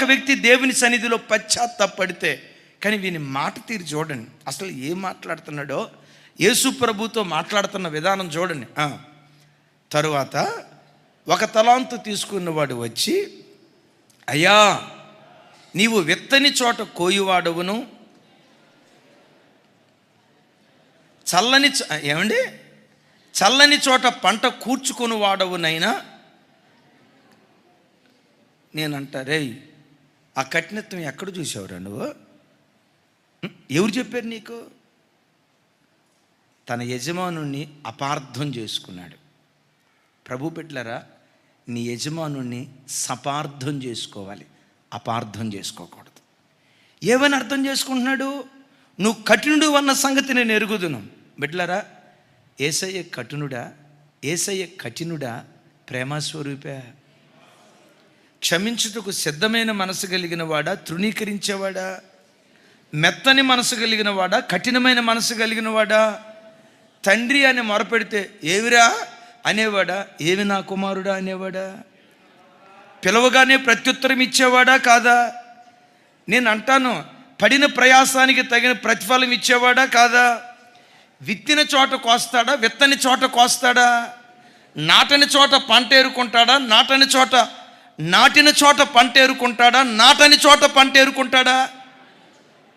ఒక వ్యక్తి దేవుని సన్నిధిలో పశ్చాత్తాపడితే కానీ వీని మాట తీరు చూడండి. అసలు ఏం మాట్లాడుతున్నాడో? యేసు ప్రభుతో మాట్లాడుతున్న విధానం చూడండి. తరువాత ఒక తలాంతు తీసుకున్నవాడు వచ్చి అయ్యా నీవు విత్తని చోట కోయువాడవును? చల్లని చ- ఏమండి? చల్లని చోట పంట కూర్చుకొని వాడవునైనా నేనంట రేయ్ ఆ కఠినత్వం ఎక్కడ చూసావురా నువ్వు? ఎవరు చెప్పారు నీకు? తన యజమానుణ్ణి అపార్థం చేసుకున్నాడు. ప్రభు పెట్లరా నీ యజమానుణ్ణి సపార్థం చేసుకోవాలి. అపార్థం చేసుకోకూడదు. ఏమని అర్థం చేసుకుంటున్నాడు? నువ్వు కఠినుడు అన్న సంగతి నేను ఎరుగుదును. బిడ్లరా ఏసయ్య కఠినుడా ఏసయ్య కఠినుడా ప్రేమస్వరూపే. క్షమించుటకు సిద్ధమైన మనసు కలిగిన వాడా? తృణీకరించేవాడా? మెత్తని మనసు కలిగిన వాడా? కఠినమైన మనసు కలిగిన వాడా? తండ్రి అని మొరపెడితే ఏవిరా అనేవాడా? ఏమి నా కుమారుడా అనేవాడా? పిలవగానే ప్రత్యుత్తరం ఇచ్చేవాడా కాదా? నేను అంటాను పడిన ప్రయాసానికి తగిన ప్రతిఫలం ఇచ్చేవాడా కాదా? విత్తిన చోట కోస్తాడా? విత్తని చోట కోస్తాడా? నాటని చోట పంట ఏరుకుంటాడా నాటని చోట నాటిన చోట పంట ఏరుకుంటాడా నాటని చోట పంట ఏరుకుంటాడా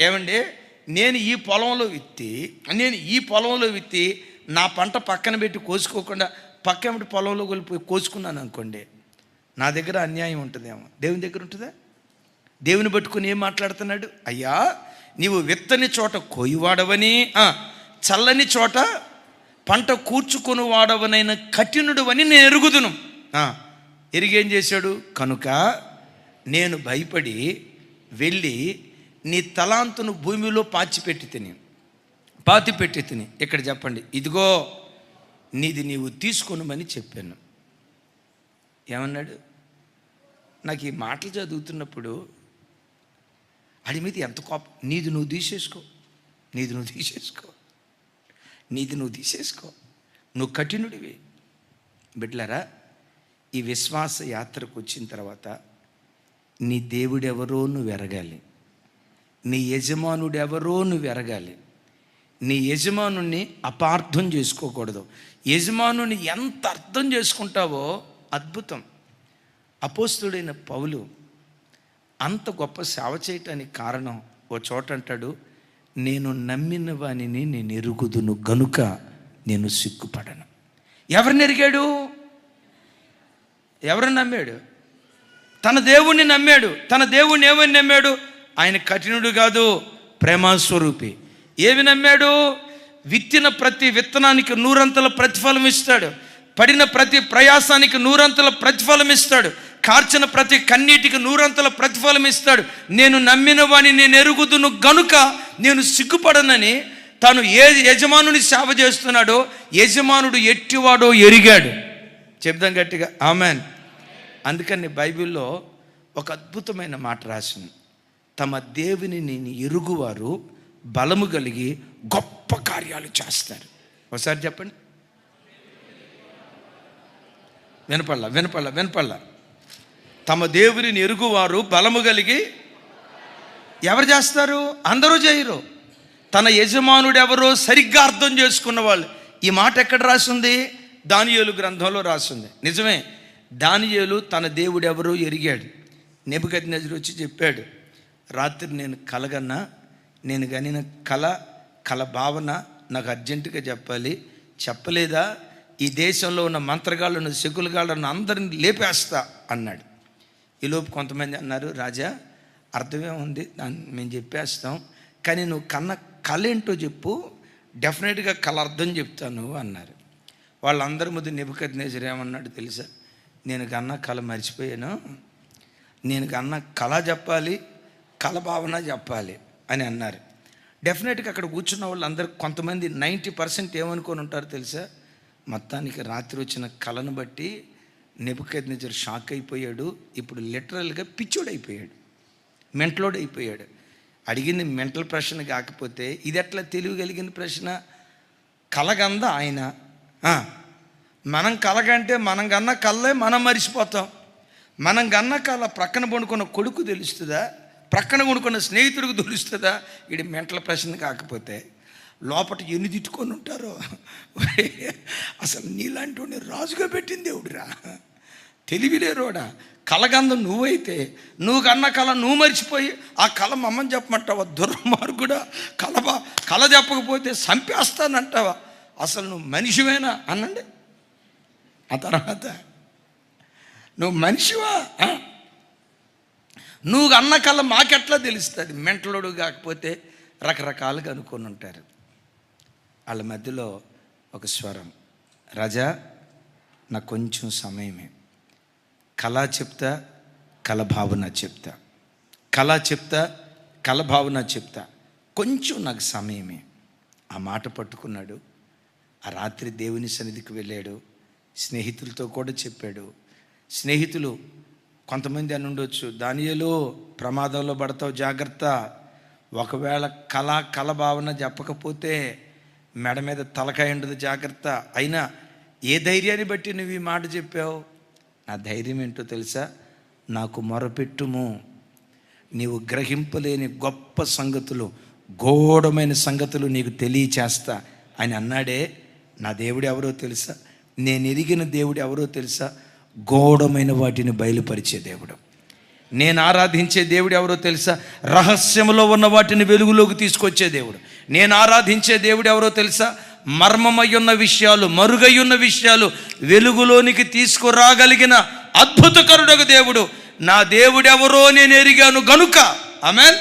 ఏమండి? నేను ఈ పొలంలో విత్తి నేను ఈ పొలంలో విత్తి నా పంట పక్కన పెట్టి కోసుకోకుండా పక్కన పొలంలో వెళ్ళిపోయి కోసుకున్నాను అనుకోండి నా దగ్గర అన్యాయం ఉంటుందేమో. దేవుని దగ్గర ఉంటుందా? దేవుని పట్టుకుని ఏం మాట్లాడుతున్నాడు? అయ్యా నీవు విత్తని చోట కోయివాడవని చల్లని చోట పంట కూర్చుకొని వాడవనైన కఠినుడు అని నేను ఎరుగుదును. ఎరిగేం చేశాడు? కనుక నేను భయపడి వెళ్ళి నీ తలాంతును భూమిలో పాచిపెట్టి తిని పాతి పెట్టి తిని. ఇక్కడ చెప్పండి ఇదిగో నీది నీవు తీసుకొనమని చెప్పాను. ఏమన్నాడు? నాకు ఈ మాటలు చదువుతున్నప్పుడు వాడి మీద ఎంత కోపం? నీది నువ్వు తీసేసుకో నీది నువ్వు తీసేసుకో నీది నువ్వు తీసేసుకో. నువ్వు కఠినుడివి. బిడ్లరా ఈ విశ్వాస యాత్రకు వచ్చిన తర్వాత నీ దేవుడెవరో నువ్వు ఎరగాలి. నీ యజమానుడెవరో నువ్వు ఎరగాలి. నీ యజమానుని అపార్థం చేసుకోకూడదు. యజమానుని ఎంత అర్థం చేసుకుంటావో అద్భుతం. అపోస్తుడైన పౌలు అంత గొప్ప సేవ చేయటానికి కారణం ఓ చోట అంటాడు నేను నమ్మిన వానిని నేను ఎరుగుదును గనుక నేను సిగ్గుపడను. ఎవరిని ఎరిగాడు? ఎవరిని నమ్మాడు? తన దేవుణ్ణి నమ్మాడు. తన దేవుణ్ణి ఏమని నమ్మాడు? ఆయన కఠినుడు కాదు ప్రేమస్వరూపి. ఏమి నమ్మాడు? విత్తిన ప్రతి విత్తనానికి నూరంతల ప్రతిఫలం ఇస్తాడు. పడిన ప్రతి ప్రయాసానికి నూరంతల ప్రతిఫలం ఇస్తాడు. కార్చిన ప్రతి కన్నీటికి నూరంతల ప్రతిఫలం ఇస్తాడు. నేను నమ్మిన వాని నేను ఎరుగుదును గనుక నేను సిగ్గుపడనని తాను ఏ యజమానుని సేవ చేస్తున్నాడో యజమానుడు ఎట్టివాడో ఎరిగాడు. చెప్దాం గట్టిగా. ఆమెన్. అందుకని బైబిల్లో ఒక అద్భుతమైన మాట రాసింది. తమ దేవుని నేను ఎరుగువారు బలము కలిగి గొప్ప కార్యాలు చేస్తారు. ఒకసారి చెప్పండి. వినపల్ల వినపల్ల వినపల్ల తమ దేవుని ఎరుగువారు బలము కలిగి ఎవరు చేస్తారు? అందరూ చేయరు. తన యజమానుడు ఎవరో సరిగ్గా అర్థం చేసుకున్న వాళ్ళు. ఈ మాట ఎక్కడ రాసింది? దానియేలు గ్రంథంలో రాసింది. నిజమే దానియేలు తన దేవుడు ఎవరో ఎరిగాడు. నెబుకతి నజరు వచ్చి చెప్పాడు రాత్రి నేను కలగన్నా నేను కనిన కళ కళ భావన నాకు అర్జెంటుగా చెప్పాలి. చెప్పలేదా? ఈ దేశంలో ఉన్న మంత్రగాళ్ళను శకులగాళ్ళను అందరిని లేపేస్తా అన్నాడు. ఈలోపు కొంతమంది అన్నారు రాజా అర్థమే ఉంది దాన్ని మేము చెప్పేస్తాం. కానీ నువ్వు కన్న కళ ఏంటో చెప్పు డెఫినెట్గా కళ అర్థం చెప్తాను అన్నారు. వాళ్ళందరి ముందు నిబుకత్ నేజర్ ఏమన్నాడు తెలుసా? నేను కన్న కళ మర్చిపోయాను. నేను కన్న కళ చెప్పాలి కళ భావన చెప్పాలి అని అన్నారు. డెఫినెట్గా అక్కడ కూర్చున్న వాళ్ళందరూ కొంతమంది నైంటీ పర్సెంట్ ఏమనుకొని ఉంటారు తెలుసా? మొత్తానికి రాత్రి వచ్చిన కళను బట్టి నిపుకత్ నేచర్ షాక్ అయిపోయాడు. ఇప్పుడు లిటరల్గా పిచ్చోడైపోయాడు. మెంటలోడ్ అయిపోయాడు. అడిగింది మెంటల్ ప్రశ్న కాకపోతే ఇది ఎట్లా తెలియగలిగిన ప్రశ్న? కలగంద ఆయన? మనం కలగంటే మనం కన్నా కళ్ళే మనం మరిచిపోతాం. మనం గన్నకాల ప్రక్కన పండుకున్న కొడుకు తెలుస్తుందా? ప్రక్కన కొనుక్కున్న స్నేహితుడికి తెలుస్తుందా? ఇది మెంటల ప్రశ్న కాకపోతే లోపల ఎన్ని తిట్టుకొని ఉంటారో. అసలు నీలాంటి వాడిని రాజుగా పెట్టింది దేవుడిరా. తెలివిలేరోడా కలగందం నువ్వైతే నువ్వు కన్న కళ నువ్వు మర్చిపోయి ఆ కళ మమ్మని చెప్పమంటావా? దుర్మార్గుడా కూడా బా- కళ చెప్పకపోతే చంపేస్తానంటావా? అసలు నువ్వు మనిషివేనా అనండి ఆ తర్వాత నువ్వు మనిషివా? నువ్వు అన్న కళ మాకెట్లా తెలుస్తుంది? మెంటలోడు కాకపోతే రకరకాలుగా అనుకొని ఉంటారు. వాళ్ళ మధ్యలో ఒక స్వరం. రాజా నాకు కొంచెం సమయమే. కళ చెప్తా కళ భావన చెప్తా. కళ చెప్తా కళ భావన చెప్తా. కొంచెం నాకు సమయమే. ఆ మాట పట్టుకున్నాడు ఆ రాత్రి దేవుని సన్నిధికి వెళ్ళాడు. స్నేహితులతో కూడా చెప్పాడు. స్నేహితులు కొంతమంది అని ఉండొచ్చు. దానియలో ప్రమాదంలో పడతావు జాగ్రత్త. ఒకవేళ కళ కళ భావన చెప్పకపోతే మెడ మీద తలకాయ ఉండదు జాగ్రత్త. అయినా ఏ ధైర్యాన్ని బట్టి నువ్వు ఈ మాట చెప్పావు? నా ధైర్యం ఏంటో తెలుసా? నాకు మొరపెట్టుము. నీవు గ్రహింపలేని గొప్ప సంగతులు ఘోరమైన సంగతులు నీకు తెలియచేస్తా. అని అన్నాడే నా దేవుడు ఎవరో తెలుసా? నేను ఎరిగిన దేవుడు ఎవరో తెలుసా? గోడమైన వాటిని బయలుపరిచే దేవుడు. నేను ఆరాధించే దేవుడు ఎవరో తెలుసా? రహస్యంలో ఉన్న వాటిని వెలుగులోకి తీసుకొచ్చే దేవుడు. నేను ఆరాధించే దేవుడు ఎవరో తెలుసా? మర్మమై ఉన్న విషయాలు మరుగై ఉన్న విషయాలు వెలుగులోనికి తీసుకురాగలిగిన అద్భుతకరుడకు దేవుడు. నా దేవుడెవరో నేను ఎరిగాను గనుక. ఆమెన్.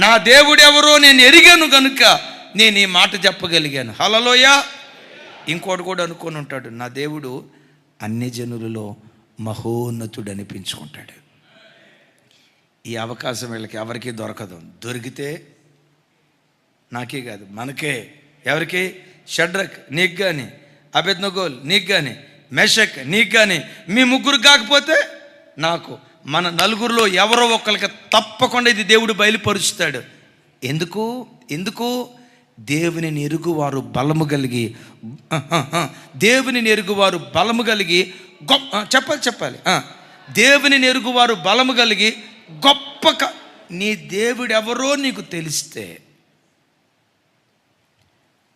నా దేవుడెవరో నేను ఎరిగాను గనుక నేను ఈ మాట చెప్పగలిగాను. హలలోయా ఇంకోటి కూడా అనుకొని ఉంటాడు నా దేవుడు అన్ని జనులలో మహోన్నతుడు అనిపించుకుంటాడు ఈ అవకాశం వీళ్ళకి ఎవరికీ దొరకదు. దొరికితే నాకే కాదు మనకే. ఎవరికి? షడ్రక్ నీకు కానీ అబెద్నగోల్ నీకు కానీ మెషక్ నీకు కానీ మీ ముగ్గురు కాకపోతే నాకు మన నలుగురిలో ఎవరో ఒకరికి తప్పకుండా ఇది దేవుడు బయలుపరుస్తాడు. ఎందుకు? ఎందుకు? దేవుని ఎరుగువారు బలము కలిగి దేవుని ఎరుగువారు బలము కలిగి గొప్ప చెప్పాలి చెప్పాలి. దేవుని ఎరుగువారు బలము కలిగి గొప్ప నీ దేవుడు ఎవరో నీకు తెలిస్తే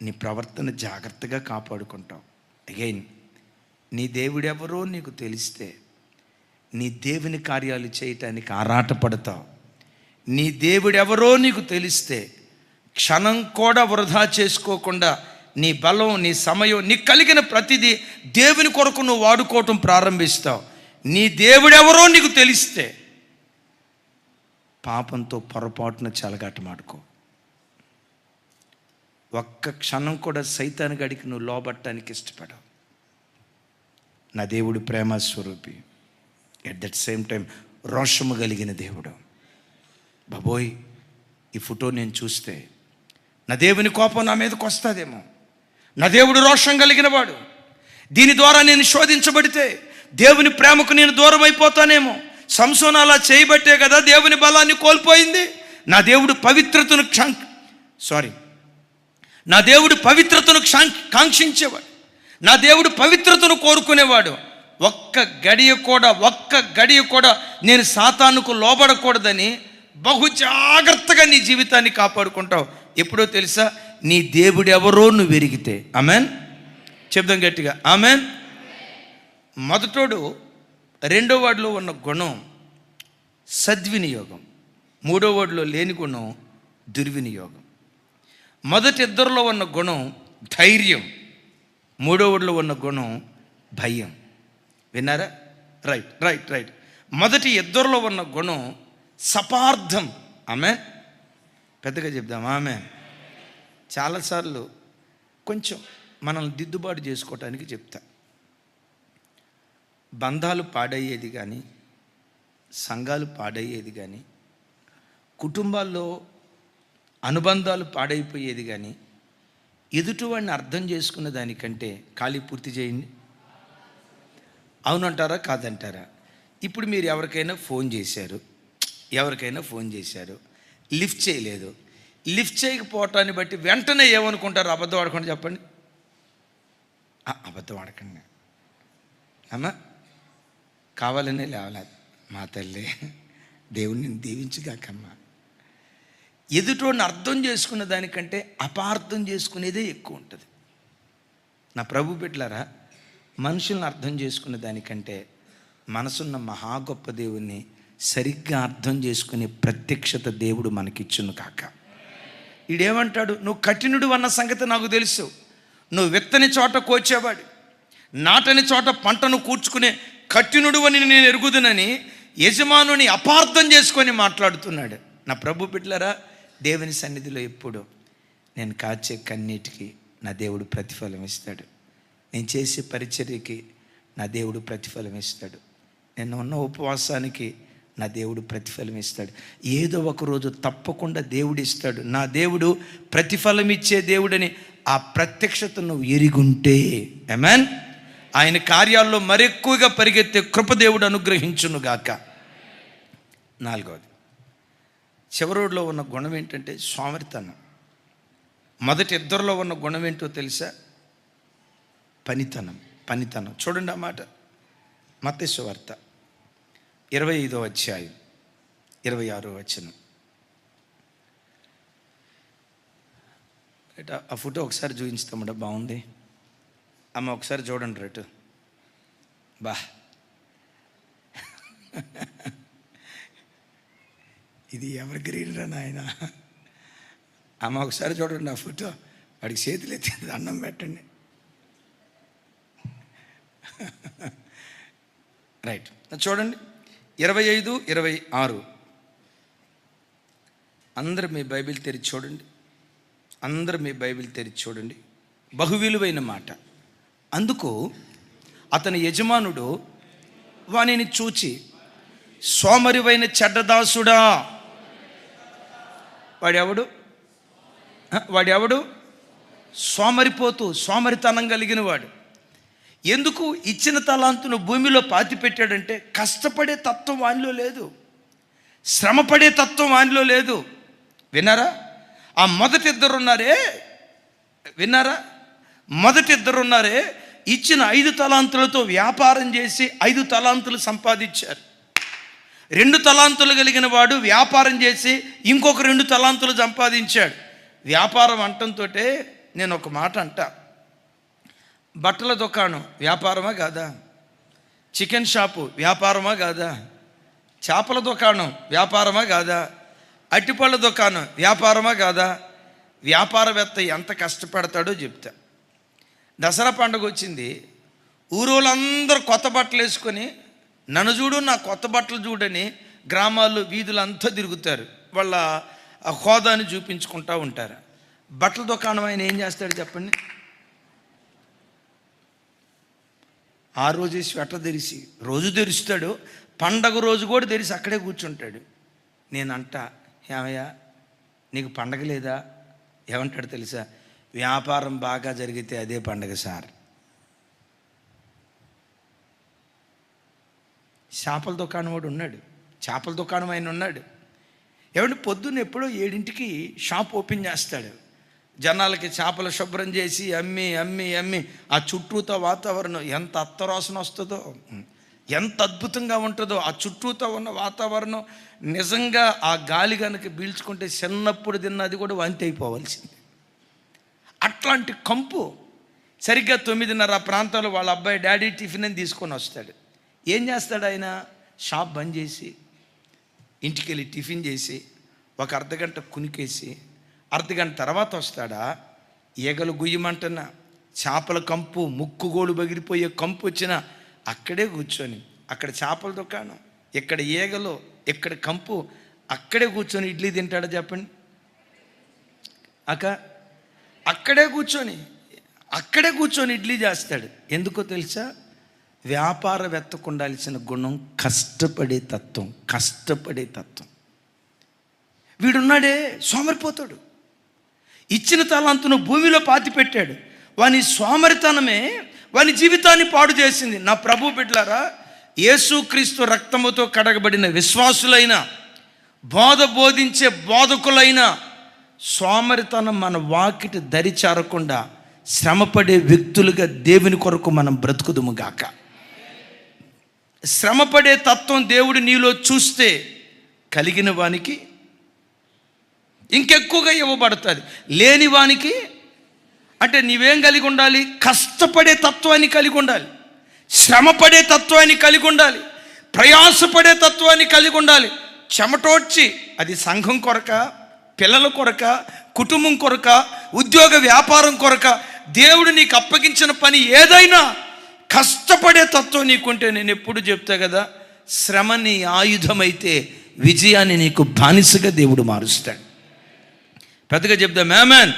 నీ ప్రవర్తన జాగ్రత్తగా కాపాడుకుంటావు అగైన్ నీ దేవుడెవరో నీకు తెలిస్తే నీ దేవుని కార్యాలు చేయటానికి ఆరాటపడతావు నీ దేవుడెవరో నీకు తెలిస్తే క్షణం కూడా వృధా చేసుకోకుండా నీ బలం నీ సమయం నీకు కలిగిన ప్రతిదీ దేవుని కొరకు నువ్వు వాడుకోవటం ప్రారంభిస్తావు. నీ దేవుడెవరో నీకు తెలిస్తే పాపంతో పొరపాటున చెలగాటమాడుకో ఒక్క క్షణం కూడా సైతాన్ని గడికి నువ్వు లోబట్టడానికి ఇష్టపడవు. నా దేవుడు ప్రేమ స్వరూపి. ఎట్ దట్ సేమ్ టైం రోషము కలిగిన దేవుడు. బాబోయ్ ఈ ఫోటో నేను చూస్తే నా దేవుని కోపం నా మీదకి వస్తుందేమో. నా దేవుడు రోషం కలిగిన వాడు. దీని ద్వారా నేను శోధించబడితే దేవుని ప్రేమకు నేను దూరం అయిపోతానేమో సంసోన అలా చేయబట్టే కదా దేవుని బలాన్ని కోల్పోయింది. నా దేవుడు పవిత్రతను క్షం సారీ. నా దేవుడు పవిత్రతను క్షాం- కాంక్షించేవాడు. నా దేవుడు పవిత్రతను కోరుకునేవాడు. ఒక్క గడియ కూడా ఒక్క గడియ కూడా నేను సాతానుకు లోబడకూడదని బహు జాగ్రత్తగా నీ జీవితాన్ని కాపాడుకుంటావు. ఎప్పుడో తెలుసా? నీ దేవుడు ఎవరో నువ్వు ఎరిగితే ఆమెన్ చెప్దాం గట్టిగా. ఆమెన్ మొదటోడు రెండో వాడిలో ఉన్న గుణం సద్వినియోగం. మూడో వాడిలో లేని గుణం దుర్వినియోగం. మొదటి ఇద్దరిలో ఉన్న గుణం ధైర్యం. మూడో వాడిలో ఉన్న గుణం భయం. విన్నారా? రైట్ రైట్ రైట్ మొదటి ఇద్దరిలో ఉన్న గుణం సపార్థం. ఆమె పెద్దగా చెప్దాం ఆమె చాలాసార్లు కొంచెం మనల్ని దిద్దుబాటు చేసుకోవటానికి చెప్తా. బంధాలు పాడయ్యేది కానీ సంఘాలు పాడయ్యేది కానీ కుటుంబాల్లో అనుబంధాలు పాడైపోయేది కానీ ఎదుటివాడిని అర్థం చేసుకున్న దానికంటే ఖాళీ పూర్తి చేయండి. అవునంటారా? కాదంటారా? ఇప్పుడు మీరు ఎవరికైనా ఫోన్ చేశారు. ఎవరికైనా ఫోన్ చేశారు. లిఫ్ట్ చేయలేదు. లిఫ్ట్ చేయకపోవటాన్ని బట్టి వెంటనే ఏమనుకుంటారు? అబద్ధం ఆడకుండా చెప్పండి. అబద్ధం ఆడకండి. అమ్మా కావాలనే లేవలేదు మా తల్లి దేవుణ్ణి దీవించుగాకమ్మా. ఎదుటోడిని అర్థం చేసుకున్న దానికంటే అపార్థం చేసుకునేదే ఎక్కువ ఉంటుంది. నా ప్రభు బిడ్డలారా మనుషుల్ని అర్థం చేసుకున్న దానికంటే మనసున్న మహా గొప్ప దేవుణ్ణి సరిగ్గా అర్థం చేసుకునే ప్రత్యక్షత దేవుడు మనకిచ్చును కాక. ఈడేమంటాడు? నువ్వు కఠినుడు అన్న సంగతి నాకు తెలుసు. నువ్వు విత్తని చోట కోచేవాడు. నాటని చోట పంటను కూర్చుకునే కఠినుడు అని నేను ఎరుగుదునని యజమానుని అపార్థం చేసుకొని మాట్లాడుతున్నాడు. నా ప్రభు బిడ్డలరా దేవుని సన్నిధిలో ఎప్పుడు నేను కాచే కన్నీటికి నా దేవుడు ప్రతిఫలం ఇస్తాడు. నేను చేసే పరిచర్యకి నా దేవుడు ప్రతిఫలం ఇస్తాడు. నేను ఉన్న ఉపవాసానికి నా దేవుడు ప్రతిఫలం ఇస్తాడు ఏదో ఒక రోజు తప్పకుండా దేవుడు ఇస్తాడు నా దేవుడు ప్రతిఫలం ఇచ్చే దేవుడని ఆ ప్రత్యక్షత నువ్వు ఎరిగుంటే. ఎమాన్ ఆయన కార్యాల్లో మరెక్కువగా పరిగెత్తే కృపదేవుడు అనుగ్రహించునుగాక నాలుగవది. చివరోడ్లో ఉన్న గుణం ఏంటంటే సోమరితనం మొదటి ఇద్దరిలో ఉన్న గుణం ఏంటో తెలుసా? పనితనం. పనితనం. చూడండి ఆ మాట. ఇరవై ఐదో అధ్యాయం ఇరవై ఆరో వచనం. రైట్, ఆ- ఫోటో ఒకసారి చూపించుతామట బాగుంది. అమ్మ ఒకసారి చూడండి రేటు. బా. ఇది ఎవరి గ్రీన్ రా నాయన? అమ్మ ఒకసారి చూడండి ఆ ఫోటో. వాడికి చేతులు ఎత్తి అన్నం పెట్టండి. రైట్ చూడండి. ఇరవై ఐదు ఇరవై ఆరు. అందరు మీ బైబిల్ తెరిచి చూడండి. అందరు మీ బైబిల్ తెరిచి చూడండి. బహువిలువైన మాట. అందుకు అతని యజమానుడు వానిని చూచి సోమరివైన చెడ్డదాసుడా! వాడెవడు? వాడెవడు? సోమరిపోతూ సోమరితనం కలిగిన వాడు ఎందుకు ఇచ్చిన తలాంతును భూమిలో పాతి పెట్టాడంటే కష్టపడే తత్వం వానిలో లేదు. శ్రమపడే తత్వం వానిలో లేదు. విన్నారా? ఆ మొదటి ఇద్దరు ఉన్నారే విన్నారా? మొదటి ఇద్దరు ఉన్నారే ఇచ్చిన ఐదు తలాంతులతో వ్యాపారం చేసి ఐదు తలాంతులు సంపాదించారు. రెండు తలాంతులు కలిగిన వాడు వ్యాపారం చేసి ఇంకొక రెండు తలాంతులు సంపాదించాడు. వ్యాపారం అంటంతో నేను ఒక మాట అంటాను బట్టల దుకాణం వ్యాపారమా కాదా? చికెన్ షాపు వ్యాపారమా కాదా? చేపల దుకాణం వ్యాపారమా కాదా? అట్టిపళ్ళ దుకాణం వ్యాపారమా కాదా? వ్యాపారవేత్త ఎంత కష్టపడతాడో చెప్తా. దసరా పండుగ వచ్చింది. ఊరోళ్ళందరూ కొత్త బట్టలు వేసుకొని నన్ను చూడు నా కొత్త బట్టలు చూడని గ్రామాల్లో వీధులంతా తిరుగుతారు. వాళ్ళ ఆ హోదాని చూపించుకుంటూ ఉంటారు. బట్టల దుకాణం ఆయన ఏం చేస్తాడు చెప్పండి? ఆ రోజే స్వెటర్ తెరిచి రోజు తెరుస్తాడు పండగ రోజు కూడా తెరిచి అక్కడే కూర్చుంటాడు. నేనంట ఏమయ్యా నీకు పండగ లేదా? ఏమంటాడు తెలుసా? వ్యాపారం బాగా జరిగితే అదే పండగ సార్. చేపల దుకాణం వాడు ఉన్నాడు. చేపల దుకాణం ఆయన ఉన్నాడు. ఏమంటే పొద్దున్న ఎప్పుడో ఏడింటికి షాప్ ఓపెన్ చేస్తాడు. జనాలకి చేపలు శుభ్రం చేసి అమ్మి అమ్మి అమ్మి ఆ చుట్టూతో వాతావరణం ఎంత అత్తరోసన వస్తుందో ఎంత అద్భుతంగా ఉంటుందో ఆ చుట్టూతో ఉన్న వాతావరణం నిజంగా ఆ గాలి కనుక పీల్చుకుంటే చిన్నప్పుడు తిన్నది కూడా వంతి అయిపోవాల్సింది. అట్లాంటి కంపు సరిగ్గా తొమ్మిదిన్నర ప్రాంతంలో వాళ్ళ అబ్బాయి డాడీ టిఫిన్ అని తీసుకొని వస్తాడు. ఏం చేస్తాడు ఆయన? షాప్ బంద్ చేసి ఇంటికి వెళ్ళి టిఫిన్ చేసి ఒక అర్ధగంట కునికేసి అర్ధగంట తర్వాత వస్తాడా? ఈగలు గుయ్యమంటున్న చేపల కంపు ముక్కుగోడు బగిరిపోయే కంపు వచ్చినా అక్కడే కూర్చొని అక్కడ చేపల దుకాణం ఇక్కడ ఈగలు ఇక్కడ కంపు అక్కడే కూర్చొని ఇడ్లీ తింటాడా చెప్పండి? అక్క అక్కడే కూర్చొని అక్కడే కూర్చొని ఇడ్లీ చేస్తాడు. ఎందుకో తెలుసా? వ్యాపారవేత్తకు ఉండాల్సిన గుణం కష్టపడే తత్వం కష్టపడే తత్వం. వీడున్నాడే సోమరిపోతాడు. ఇచ్చిన తలాంతును భూమిలో పాతిపెట్టాడు. వాని సోమరితనమే వాని జీవితాన్ని పాడు చేసింది. నా ప్రభు బిడ్డలారా యేసుక్రీస్తు రక్తముతో కడగబడిన విశ్వాసులైన బోధ బోధించే బోధకులైన సోమరితనం మన వాకిటి దరి చారకుండా శ్రమపడే వ్యక్తులుగా దేవుని కొరకు మనం బ్రతుకుదుము గాక. శ్రమపడే తత్వం దేవుడు నీలో చూస్తే కలిగిన వానికి ఇంకెక్కువగా ఇవ్వబడుతుంది. లేని వానికి అంటే నీవేం కలిగి ఉండాలి? కష్టపడే తత్వాన్ని కలిగి ఉండాలి. శ్రమపడే తత్వాన్ని కలిగి ఉండాలి. ప్రయాసపడే తత్వాన్ని కలిగి ఉండాలి. చెమటోడ్చి అది సంఘం కొరక పిల్లల కొరక కుటుంబం కొరక ఉద్యోగ వ్యాపారం కొరక దేవుడు నీకు అప్పగించిన పని ఏదైనా కష్టపడే తత్వం నీకుంటే నేను ఎప్పుడు చెప్తా కదా శ్రమ నీ ఆయుధమైతే విజయాన్ని నీకు బానిసగా దేవుడు మారుస్తాడు. పెద్దగా చెప్దా. మ్యామన్